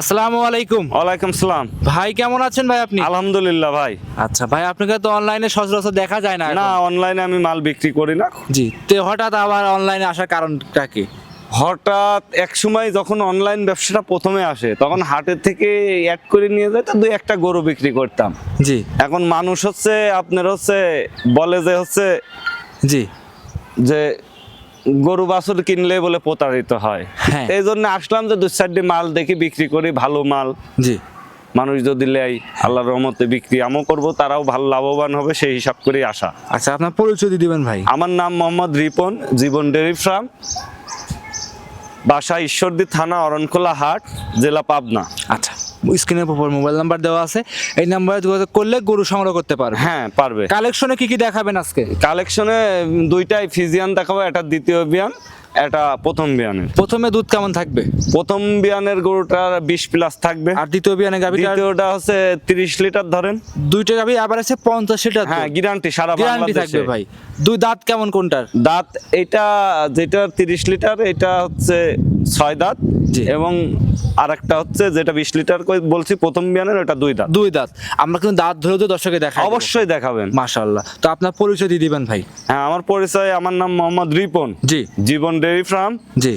আসসালামু আলাইকুম। ওয়ালাইকুম সালাম। ভাই কেমন আছেন ভাই আপনি? আলহামদুলিল্লাহ ভাই। আচ্ছা ভাই আপনাকে তো অনলাইনে সচরাচর দেখা যায় না না অনলাইনে আমি মাল বিক্রি করি না। জি তো হঠাৎ আবার অনলাইনে আসার কারণটা কি? হঠাৎ এক সময় যখন অনলাইন ব্যবসাটা প্রথমে আসে তখন হাটের থেকে অ্যাড করে নিয়ে যায় তো দুই একটা গরু বিক্রি করতাম। জি। এখন মানুষ হচ্ছে আপনার হচ্ছে বলে যে হচ্ছে জি। যে গরু বাছুর কিনলে বলে প্রতারিত হয়। হ্যাঁ। এই জন্য আসলাম যে দু চারটি মাল দেখি বিক্রি করি ভালো মাল। জি। মানুষ যদি লেয় আল্লাহর রহমতে বিক্রি আমও করব তারাও ভালো লাভবান হবে সেই হিসাব করেই আসা। আচ্ছা আপনার পরিচয় দিবেন ভাই। আমার নাম মোহাম্মদ রিপন জীবন ডেয়ারি ফার্ম বাসা ঈশ্বরদী থানা অরণখোলা হাট জেলা পাবনা। আচ্ছা। স্ক্রিনের উপর মোবাইল নাম্বার দেওয়া আছে। এই নাম্বারে যোগাযোগ করলে গরু সংগ্রহ করতে পারবে। হ্যাঁ পারবে। কালেকশনে কি কি দেখাবেন আজকে? কালেকশনে দুইটাই ফিজিয়ান দেখাবো এটা দ্বিতীয় বিয়ান এটা প্রথম বিয়ানের। প্রথমে দুধ কেমন থাকবে? প্রথম বিয়ানের গরুটার বিশ প্লাস থাকবে। আর দ্বিতীয় বিয়ানে গাভিটা দ্বিতীয়টা হচ্ছে তিরিশ লিটার ধরেন। দুইটা গাভি আবার আছে পঞ্চাশ লিটার হ্যাঁ গ্যারান্টি সারা গ্যারান্টি থাকবে ভাই। দুই দাঁত কেমন কোনটার? দাঁত এটা যেটা তিরিশ লিটার এটা হচ্ছে ছয় দাঁত। এবং আরেকটা হচ্ছে যেটা বিশ লিটার করে বলছি প্রথম বিয়ানের ওটা দুই দাঁত। দুই দাঁত। আমরা কিন্তু দাঁত ধরে তো দর্শকে দেখা অবশ্যই দেখাবেন। মাশাল্লাহ তো আপনার পরিচয় দিয়ে দিবেন ভাই। হ্যাঁ আমার পরিচয় আমার নাম মোহাম্মদ রিপন। জি। জীবন ডেয়ারি ফার্ম জি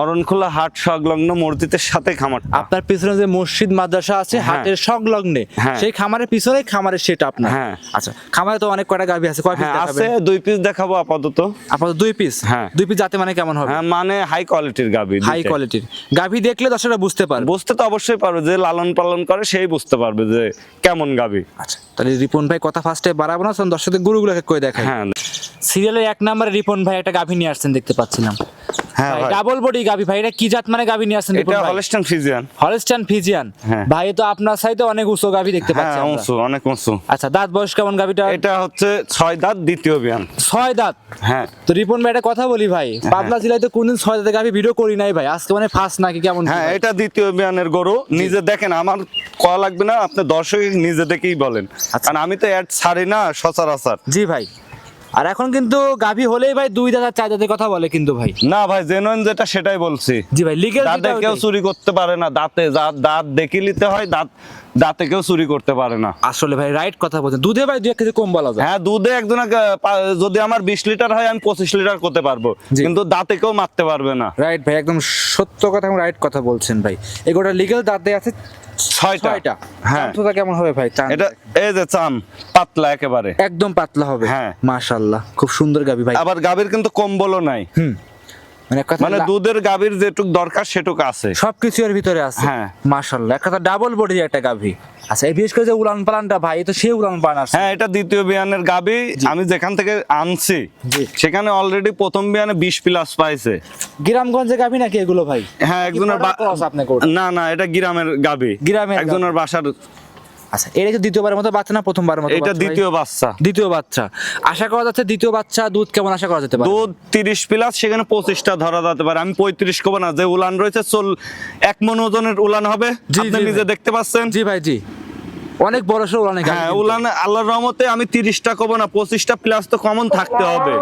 অরণখোলা হাট সংলগ্ন মসজিদের সাথে খামার। আপনার পিছনে যে মসজিদ মাদ্রাসা আছে হ্যাঁ। হাটের সংলগ্নে হ্যাঁ। সেই খামারের পিছনে খামারের সেটা আপনার। হ্যাঁ। আচ্ছা খামারে তো অনেক কয়টা গাভি আছে কয় পিস হ্যাঁ আছে দুই পিস দেখাবো আপাতত। আপাতত দুই পিস হ্যাঁ। দুই পিস যাতে মানে কেমন হবে? মানে হাই কোয়ালিটির গাবি হাই কোয়ালিটির গাভি দেখলে দর্শকরা বুঝতে পারবে। বুঝতে তো অবশ্যই পারবে যে লালন পালন করে সেই বুঝতে পারবে যে কেমন গাবি আচ্ছা তাহলে রিপন ভাই কথা ফার্স্টে বাড়াবো না দর্শকদের গরুগুলোকে কই দেখাই। হ্যাঁ। সিরিয়ালের এক নম্বরে রিপন ভাই একটা গাভী নিয়ে আসছেন দেখতে পাচ্ছিলাম। হ্যাঁ ডাবল বডি গাভি ভাই এটা কি জাত মানে গাভি নিয়ে আসছেন এটা ভাই? হলস্টান ফিজিয়ান হলস্টান ফিজিয়ান হ্যাঁ। ভাই তো আপনার সাইডে অনেক উঁচু গাভি দেখতে হ্যাঁ পাচ্ছি আমরা। উঁচু অনেক উঁচু। আচ্ছা দাঁত বয়স কেমন গাভিটা? এটা হচ্ছে ছয় দাঁত দ্বিতীয় বিয়ান। ছয় দাঁত? হ্যাঁ। তো রিপন ভাই একটা কথা বলি ভাই পাবনা জেলায় তো কোনদিন ছয় দাঁতে গাভি ভিডিও করি নাই ভাই আজকে মানে ফার্স্ট নাকি কেমন হ্যাঁ এটা দ্বিতীয় বিয়ানের গরু নিজে দেখেন আমার কয়া লাগবে না আপনি দর্শক নিজে দেখেই বলেন। আচ্ছা। কারণ আমি তো অ্যাড ছাড়ি না সচরাচর। জি ভাই। আর এখন কিন্তু গাভি হলেই ভাই দুই দাঁত আর চার দাঁতের কথা বলে কিন্তু ভাই। না ভাই জেনুইন যেটা সেটাই বলছি। জি ভাই লিগেল দাঁতে কেউ চুরি করতে পারে না দাঁতে দাঁত দেখে নিতে হয় দাঁত দাঁতে কেউ চুরি করতে পারে না। আসলে ভাই রাইট কথা বলছেন। দুধে ভাই দুই এক কেজি কম বলা যায়। হ্যাঁ দুধে একজন যদি আমার বিশ লিটার হয় আমি পঁচিশ লিটার করতে পারব। কিন্তু দাঁতে কেউ মারতে পারবে না। রাইট ভাই একদম সত্য কথা এবং রাইট কথা বলছেন ভাই। এগুলোটা লিগেল দাঁতে আছে ছয়টা। ছয়টা। হ্যাঁ। কেমন হবে ভাই? এটা এই যে চান পাতলা একেবারে। একদম পাতলা হবে। হ্যাঁ। মাসাল্লাহ খুব সুন্দর গাবি ভাই। আবার গাভীর কিন্তু কম্বলও নাই। হুম। মানে মানে দুধের গাভীর যেটুক দরকার সেটুক আছে। সবকিছু এর ভিতরে আছে। হ্যাঁ। মাশাআল্লাহ। এক কথা ডাবল বডি একটা গাভি। আচ্ছা এই বিশেষ করে যে উলান পালানটা ভাই তো উলান পালান আছে। হ্যাঁ এটা দ্বিতীয় বিয়ানের গাবি আমি যেখান থেকে আনছি সেখানে অলরেডি প্রথম বিয়ানে বিশ প্লাস পাইছে। গ্রামগঞ্জে গাভি নাকি এগুলো ভাই? হ্যাঁ একজনের? না না এটা গ্রামের গাবি গ্রামের একজনের বাসার আচ্ছা এটা কি দ্বিতীয়বারের মতো বাচ্চা না প্রথমবারের মতো এটা দ্বিতীয় বাচ্চা। দ্বিতীয় বাচ্চা। আশা করা যাচ্ছে দ্বিতীয় বাচ্চা দুধ কেমন আশা করা যেতে পারে? দুধ তিরিশ প্লাস সেখানে পঁচিশটা ধরা যেতে পারে। আমি পঁয়ত্রিশ কব না যে উলান রয়েছে চল এক মন ওজনের উলান হবে। আপনি নিজে দেখতে পাচ্ছেন। জি ভাই জি। অনেক বড় সড় অনেক হ্যাঁ উলান আল্লাহর রহমতে আমি তিরিশটা কব না পঁচিশটা প্লাস তো কমন থাকতে হবে।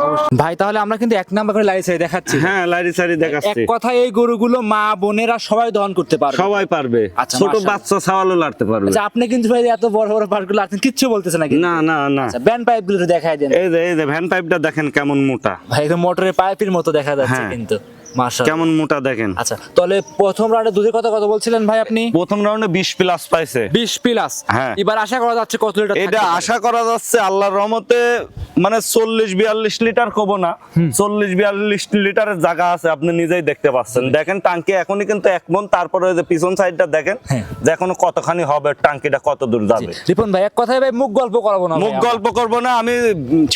ভাই তাহলে আমরা কিন্তু এক নাম্বার করে লাইসে দেখাচ্ছি। হ্যাঁ লাইরি সারি এক দেখাচ্ছি। কথায় এই গরুগুলো মা বোনেরা সবাই দহন করতে পারবে। সবাই পারবে। আচ্ছা, ছোট। বাচ্চা সাওয়ালও লাড়তে পারবে। আচ্ছা আপনি কিন্তু ভাই এত বড় বড় পার্টগুলো আছেন কিচ্ছু বলতেছেন নাকি না না না। আচ্ছা ব্যান্ড পাইপগুলো দেখায় দেন। এই যে এই যে ভ্যান পাইপটা দেখেন কেমন মোটা। ভাই এটা মোটরের পাইপের মতো দেখা যাচ্ছে হ্যাঁ। কিন্তু। মাশাআল্লাহ। কেমন মোটা দেখেন? আচ্ছা তাহলে প্রথম রাউন্ডে দুধের কথা বলছিলেন ভাই আপনি? প্রথম রাউন্ডে বিশ প্লাস পাইছে। 20 প্লাস হ্যাঁ। এবার আশা করা যাচ্ছে কত লিটার এটা আশা করা যাচ্ছে আল্লাহর রহমতে মানে চল্লিশ বিয়াল্লিশ লিটার কব না। চল্লিশ বিয়াল্লিশ লিটারের জায়গা আছে আপনি নিজেই দেখতে পাচ্ছেন। দেখেন টাঙ্কি এখনই কিন্তু এক মন তারপরে ওই যে পিছন সাইডটা দেখেন হ্যাঁ। যে এখনও কতখানি হবে টাঙ্কিটা কত দূর যাবে। রিপন ভাই এক কথায় ভাই মুখ গল্প করাবো না মুখ গল্প করব না আমি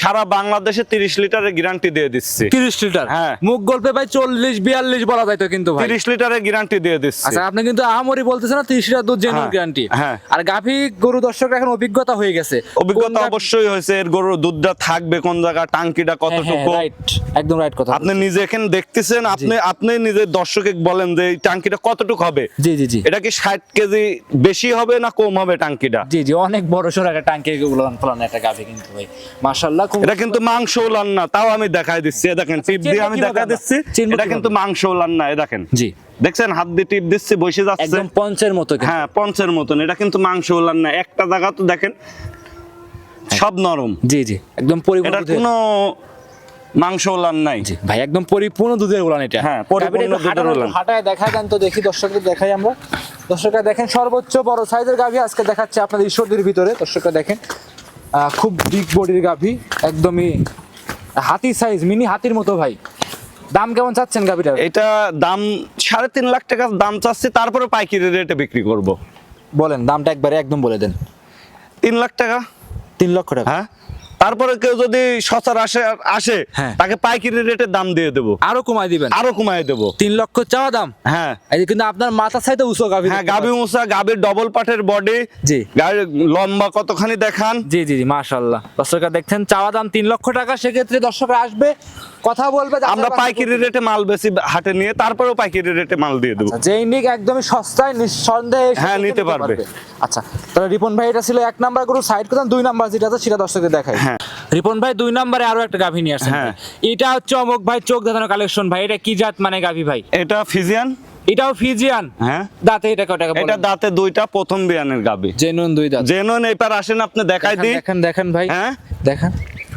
সারা বাংলাদেশে তিরিশ লিটারের গ্যারান্টি দিয়ে দিচ্ছি। 30 লিটার হ্যাঁ। মুখ গল্পে ভাই 40 42 বলা যায় তো কিন্তু তিরিশ লিটারের গ্যারান্টি দিয়ে দিচ্ছি। আচ্ছা আপনি কিন্তু আহামরি বলতেছেন না 30 লিটার দুধ জেনুইন গ্যারান্টি হ্যাঁ। আর গাভী গরু দর্শক এখন অভিজ্ঞতা হয়ে গেছে। অভিজ্ঞতা অবশ্যই হয়েছে এর গরুর দুধটা থাকবে কোন জায়গা টাঙ্কিটা হ্যাঁ, হ্যাঁ, কতটুকু? একদম রাইট কথা আপনি নিজে এখানে দেখতেছেন আপনি আপনি দর্শকে বলেন যে এই টাঙ্কিটা কতটুকু হবে। জি জি জি। এটা কি ষাট কেজি বেশি হবে না কম হবে টাঙ্কিটা জি জি অনেক বড় সড় একটা টাঙ্কি ফলান একটা গাভী কিন্তু ভাই। মাশাআল্লাহ এটা কিন্তু মাংস উলান না তাও আমি দেখাই দিচ্ছি। দেখেন টিপ দিয়ে আমি দেখাই দিচ্ছি। এটা? কিন্তু মাংস ওলান না দেখেন। জি। দেখছেন? হাত দিয়ে টিপ দিচ্ছি বসে যাচ্ছে। একদম পঞ্চের মতো হ্যাঁ পঞ্চের মতন। এটা কিন্তু মাংস ওলান না। একটা জায়গা তো দেখেন সব নরম। জি জি। একদম পরিপূর্ণ এটা কোনো মাংস ওলান নাই। জি ভাই একদম পরিপূর্ণ দুধের উলান এটা। হ্যাঁ, পরিপূর্ণ দুধের উলান। হাঁটায় দেখা দেন তো দেখি দর্শকদের দেখাই আমরা। দর্শকরা দেখেন সর্বোচ্চ বড় সাইজের গাভী আজকে দেখাচ্ছে আপনাদের ঈশ্বরদের ভিতরে। দর্শকরা দেখেন খুব বিগ বডির গাভী। একদমই হাতি সাইজ মিনি হাতির মতো ভাই। দাম কেমন চাচ্ছেন গাভীটার? এটা দাম সাড়ে তিন লাখ টাকা দাম চাচ্ছি তারপরে পাইকারি রেটে বিক্রি করব। বলেন দামটা একবারে একদম বলে দেন। তিন লাখ টাকা। তিন লক্ষ টাকা। হ্যাঁ? তারপরে কেউ যদি সচার আসে আসে হ্যাঁ। তাকে পাইকারি রেটে দাম দিয়ে দেবো। আরও কমাই দিবেন? আরও কমায় দেবো। তিন লক্ষ চাওয়া দাম? হ্যাঁ। কিন্তু আপনার মাথা সাইডে উঁচু গাভী হ্যাঁ গাভী গাবি গাভীর ডবল পাটের বডি জি। লম্বা কতখানি দেখান? জি জি জি মাশাল্লাহ দর্শকরা দেখছেন চাওয়া দাম তিন লক্ষ টাকা সেক্ষেত্রে দর্শকরা আসবে কথা বলবে আমরা পাইকারি রেটে মাল বেশি হাটে নিয়ে তারপরেও পাইকারি রেটে মাল দিয়ে দেবো। আচ্ছা, যেই নিক একদমই সস্তায় নিঃসন্দেহে হ্যাঁ, নিতে পারবে। আচ্ছা তাহলে রিপন ভাই এটা ছিল এক নাম্বার গরু সাইড করতাম দুই নাম্বার যেটা আছে সেটা দর্শকদের দেখাই। হ্যাঁ। রিপন ভাই দুই নাম্বারে আরও একটা গাভী নিয়ে আসছেন হ্যাঁ। এটা হচ্ছে অমুক ভাই চোখ দেখানো কালেকশন ভাই। এটা কি জাত মানে গাভী ভাই? এটা ফিজিয়ান। এটাও ফিজিয়ান? হ্যাঁ। দাঁতে এটা কয় টাকা এটা দাঁতে দুইটা প্রথম বিয়ানের গাবি জেনুন দুই দাঁত। জেনন এবার আসেন আপনি দেখাই দিই। দেখেন দেখেন ভাই। হ্যাঁ। দেখেন।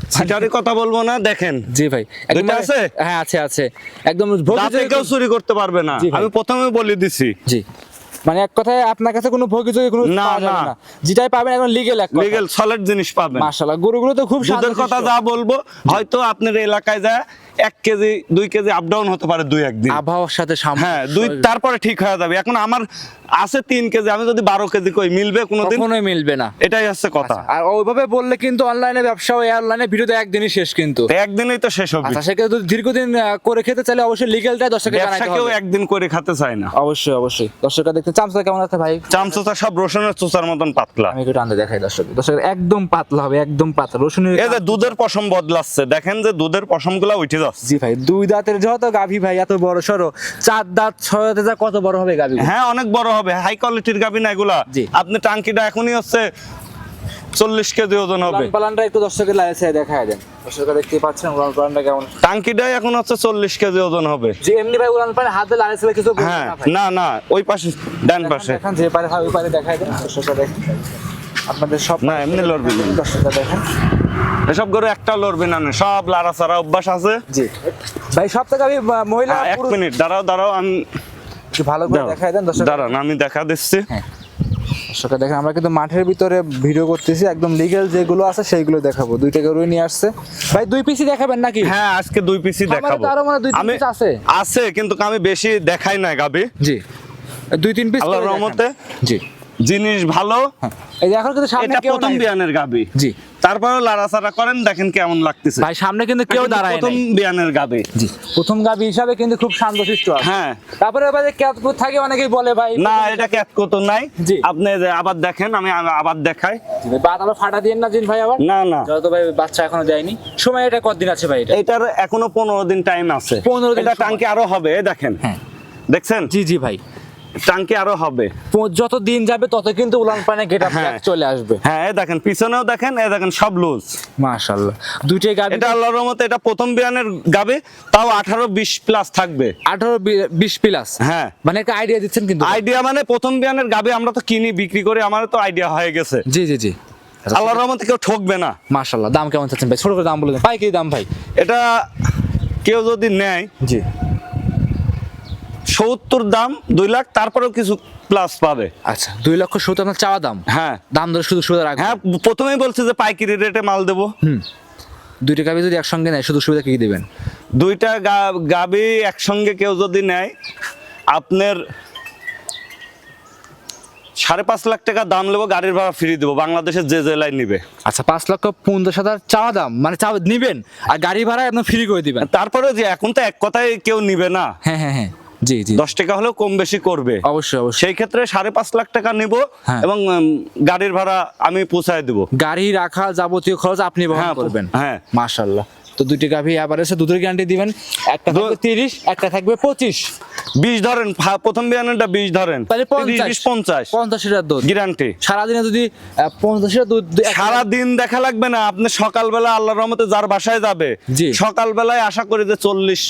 সিটারি কথা বলব না দেখেন। জি ভাই। দুইটা মানে- আছে? হ্যাঁ আছে আছে। একদম দাঁতে কেউ চুরি করতে পারবে না। আমি প্রথমে বলে দিছি। জি। মানে এক কথায় আপনার কাছে কোনো ভোগী যোগী কোনো না, না। যেটাই পাবেন এখন লিগেল এক লিগেল সলিড জিনিস পাবেন। মাশাআল্লাহ গরুগুলো তো খুব সুন্দর কথা যা বলব হয়তো আপনার এলাকায় যায় এক কেজি দুই কেজি আপ ডাউন হতে পারে দুই একদিন। আবহাওয়ার সাথে হ্যাঁ দুই তারপরে ঠিক হয়ে যাবে। এখন আমার আছে তিন কেজি আমি যদি বারো কেজি কই মিলবে কোনোদিন? কখনোই মিলবে না। এটাই হচ্ছে কথা। আর ওইভাবে বললে কিন্তু অনলাইনে ব্যবসা ওই অনলাইনে ভিডিওতে একদিনই শেষ কিন্তু। একদিনই তো শেষ হবে। আচ্ছা সেক্ষেত্রে যদি দীর্ঘদিন করে খেতে চাইলে অবশ্যই লিগেলটাই দর্শককে ব্যবসা জানাতে কেউ একদিন করে খেতে চায় না। অবশ্যই অবশ্যই। দর্শকরা দেখতে চামচা কেমন আছে ভাই? চামচোচা সব রসুনের চোচার মতন পাতলা। আমি একটু টানতে দেখাই দর্শক দর্শক একদম পাতলা হবে একদম পাতলা। রসুনের এই যে দুধের পশম বদলাচ্ছে দেখেন যে দুধের পশমগুলা উঠে যাচ্ছে। জি ভাই দুই দাঁতের যত গাভী ভাই এত বড় সড়ো চার দাঁত ছয় দাঁতে যা কত বড় হবে গাভী হ্যাঁ অনেক বড় হবে। হাই কোয়ালিটির গাবি না এগুলা। জি। আপনি টাঙ্কিটা এখনই হচ্ছে চল্লিশ কেজি ওজন হবে। পালানটা একটু দর্শকের লাইসে দেখায় দেন। দর্শকরা দেখতে পাচ্ছেন উলান পালানটা কেমন। টাঙ্কিটাই এখন হচ্ছে চল্লিশ কেজি ওজন হবে। যে এমনি ভাই উলান পালান হাতে লাইসে কিছু হ্যাঁ না না ওই পাশে ডান পাশে। যে পারে ওই পারে দেখায় দেন। দর্শকরা দেখেন। আপনাদের সব না, এমনি লড়বি। দর্শকরা দেখেন। এসব গরু একটা লড়বে না সব লাড়া সারা অভ্যাস আছে। জি। ভাই সব থেকে আমি মহিলা হ্যাঁ, এক মিনিট দাঁড়াও দাঁড়াও আমি একটু ভালো করে। দেখায় দেন দর্শক দাঁড়ান আমি দেখা দিচ্ছি। দর্শকরা দেখেন আমরা কিন্তু মাঠের ভিতরে ভিডিও করতেছি একদম লিগ্যাল যেগুলো আছে সেইগুলো দেখাবো। দুইটা গরুই নিয়ে আসছে। ভাই দুই পিসি দেখাবেন নাকি? হ্যাঁ আজকে দুই পিসি দেখাবো। আরও মনে দুই piece আছে। আছে কিন্তু আমি বেশি দেখাই না গাবি। জি। দুই তিন পিস আল্লাহর রহমতে। জি। জিনিস ভালো। হ্যাঁ। এই এখন কিন্তু সামনে কেউ প্রথম বিয়ানের গাবি। জি। তারপরে লাড়াচাড়া করেন দেখেন কেমন লাগতেছে। ভাই সামনে কিন্তু কেউ দাঁড়ায় প্রথম বিয়ানের গাবি। জি। প্রথম গাবি হিসাবে কিন্তু খুব শান্তশিষ্ট। হ্যাঁ। তারপরে ভাই ক্যাতপুর থাকে অনেকেই বলে ভাই না এটা ক্যাট কত নাই। আপনি আবার দেখেন আমি আবার দেখাই। বাদ আবার ফাটা দিয়েন না জিন ভাই আবার। না না। যত ভাই বাচ্চা এখনও দেয়নি। সময় এটা কতদিন আছে ভাই এটা? এটার এখনও পনেরো দিন টাইম আছে। 15 দিন এটা। টাঙ্কি আরও হবে দেখেন। হ্যাঁ। দেখছেন? জি জি ভাই। টাঙ্কি আরও হবে। যত দিন যাবে তত কিন্তু উলান পানে গেট হ্যাঁ। চলে আসবে। হ্যাঁ দেখেন পিছনেও দেখেন এই দেখেন সব লুজ মাশাআল্লাহ। দুইটাই গাবি এটা আল্লাহর রহমতে এটা প্রথম বিয়ানের গাবে তাও আঠারো বিশ প্লাস থাকবে। আঠারো বিশ প্লাস হ্যাঁ। মানে একটা আইডিয়া দিচ্ছেন কিন্তু। আইডিয়া মানে প্রথম বিয়ানের গাবে আমরা তো কিনি বিক্রি করে আমার তো আইডিয়া হয়ে গেছে। জি জি জি। আল্লাহর রহমতে কেউ ঠকবে না। মাশাআল্লাহ দাম কেমন চাচ্ছেন ভাই? ছোট করে দাম বলে দেন। পাইকারি দাম ভাই? এটা কেউ যদি নেয় জি। সত্তর দাম দুই লাখ তারপরেও কিছু প্লাস পাবে। আচ্ছা দুই লক্ষ সত্তর আপনার চাওয়া দাম? হ্যাঁ। দাম ধরে শুধু সুবিধা রাখবেন? হ্যাঁ প্রথমেই বলছে যে পাইকারি রেটে মাল দেবো। হুম। দুইটা গাবি যদি একসঙ্গে নেয় শুধু সুবিধা কি দেবেন? দুইটা গাবি একসঙ্গে কেউ যদি নেয় আপনার সাড়ে পাঁচ লাখ টাকা দাম নেব গাড়ির ভাড়া ফ্রি দেবো বাংলাদেশের যে জেলায় নিবে। আচ্ছা পাঁচ লক্ষ পঞ্চাশ হাজার চাওয়া দাম মানে চাওয়া নিবেন আর গাড়ি ভাড়া একদম ফ্রি করে দিবেন। তারপরে যে এখন তো এক কথায় কেউ নিবে না। হ্যাঁ হ্যাঁ হ্যাঁ। জি জি। দশ টাকা হলেও কম বেশি করবে। অবশ্যই অবশ্যই। সেই ক্ষেত্রে সাড়ে পাঁচ লাখ টাকা নিব হ্যাঁ। এবং গাড়ির ভাড়া আমি পৌঁছায় দেবো। গাড়ি রাখা যাবতীয় খরচ আপনি বহন হ্যাঁ, করবেন। হ্যাঁ। মাশাল্লাহ তো দুইটি গাভি আবার এসে দুধের গ্যারান্টি দিবেন। একটা থাকবে তিরিশ একটা থাকবে পঁচিশ। বিশ ধরেন প্রথম বিয়ানটা বিশ ধরেন। তাহলে পঞ্চাশ। পঞ্চাশ। পঞ্চাশ লিটার দুধ। গ্যারান্টি সারাদিনে যদি পঞ্চাশ লিটার দুধ এক- সারা দিন দেখা লাগবে না আপনি সকালবেলা আল্লাহর রহমতে যার বাসায় যাবে জি। সকালবেলায় আশা করি যে চল্লিশ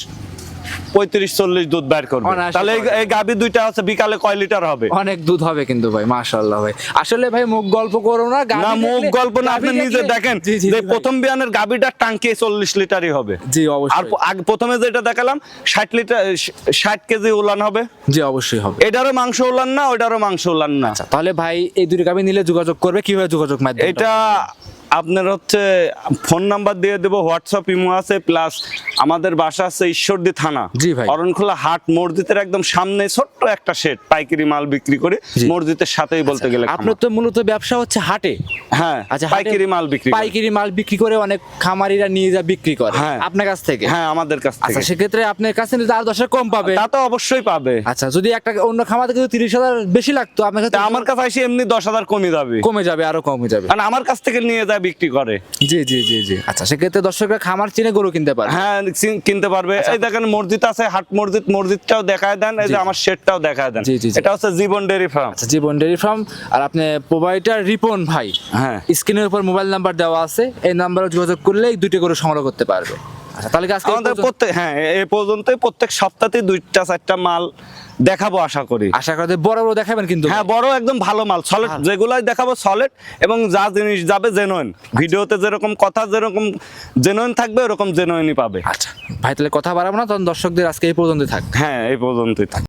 পঁয়ত্রিশ চল্লিশ দুধ বের করবে। তাহলে এই- গাভী দুইটা আছে বিকালে কয় লিটার হবে? অনেক দুধ হবে কিন্তু ভাই মাশাআল্লাহ ভাই। আসলে ভাই মুখ গল্প করো না না মুখ গল্প না আপনি নিজে দেখেন যে প্রথম বিয়ানের গাভীটার টাঙ্কি চল্লিশ লিটারই হবে। জি আর অবশ্যই আগে প্রথমে যেটা দেখালাম ষাট লিটার ষাট কেজি উলান হবে। জি অবশ্যই হবে। এটারও মাংস উলান না ওটারও মাংস উলান না। আচ্ছা তাহলে ভাই এই দুটো গাভী নিলে যোগাযোগ করবে কীভাবে যোগাযোগ মাধ্যম এটা আপনার হচ্ছে ফোন নাম্বার দিয়ে দেবো হোয়াটসঅ্যাপ ইমো আছে প্লাস আমাদের বাসা আছে ঈশ্বরদী থানা। জি ভাই। অরণখোলা হাট মসজিদের একদম সামনে ছোট্ট একটা শেড পাইকারি মাল বিক্রি করে। মসজিদের সাথেই বলতে গেলে আপনার তো মূলত ব্যবসা হচ্ছে হাটে? হ্যাঁ আচ্ছা পাইকারি মাল বিক্রি করে। পাইকারি মাল বিক্রি করে অনেক খামারিরা নিয়ে যা বিক্রি করে। হ্যাঁ। আপনার কাছ থেকে? হ্যাঁ আমাদের কাছ থেকে আচ্ছা থেকে। সেক্ষেত্রে আপনার কাছে নিলে আর দশের কম পাবে। তা তো অবশ্যই পাবে। আচ্ছা যদি একটা অন্য খামার থেকে তিরিশ হাজার বেশি লাগতো আপনার কাছে আমার কাছে এসে এমনি দশ হাজার কমে যাবে। কমে যাবে আরও কমে যাবে। কারণ আমার কাছ থেকে নিয়ে যায় বিক্রি করে। জি জি জি জি। আচ্ছা সেক্ষেত্রে দর্শকরা খামার চিনে গরু কিনতে পারে হ্যাঁ কিনতে পারবে। এই দেখেন মসজিদ আছে হাট মসজিদ মসজিদটাও দেখায় দেন এই যে আমার শেডটাও দেখায় দেন। এটা হচ্ছে জীবন ডেরি ফার্ম। আচ্ছা জীবন ডেরি ফার্ম। আর আপনি প্রোভাইডার রিপন ভাই হ্যাঁ। স্ক্রিনের উপর মোবাইল নাম্বার দেওয়া আছে এই নাম্বারে যোগাযোগ করলে দুইটা গরু সংগ্রহ করতে পারবে। আচ্ছা তাহলে আজকে আমাদের প্রত্যেক হ্যাঁ এ পর্যন্তই প্রত্যেক সপ্তাহে দুইটা চারটা মাল দেখাবো আশা করি। আশা করি বড় বড় দেখাবেন কিন্তু। হ্যাঁ বড় একদম ভালো মাল। সলিড যেগুলাই দেখাবো সলিড এবং যা জিনিস যাবে জেনুইন ভিডিওতে যেরকম কথা যেরকম জেনুইন থাকবে ওরকম জেনুইনই পাবে। আচ্ছা ভাই তাহলে কথা বাড়াবো না তখন দর্শকদের আজকে এই পর্যন্তই থাক। হ্যাঁ এই পর্যন্তই থাক।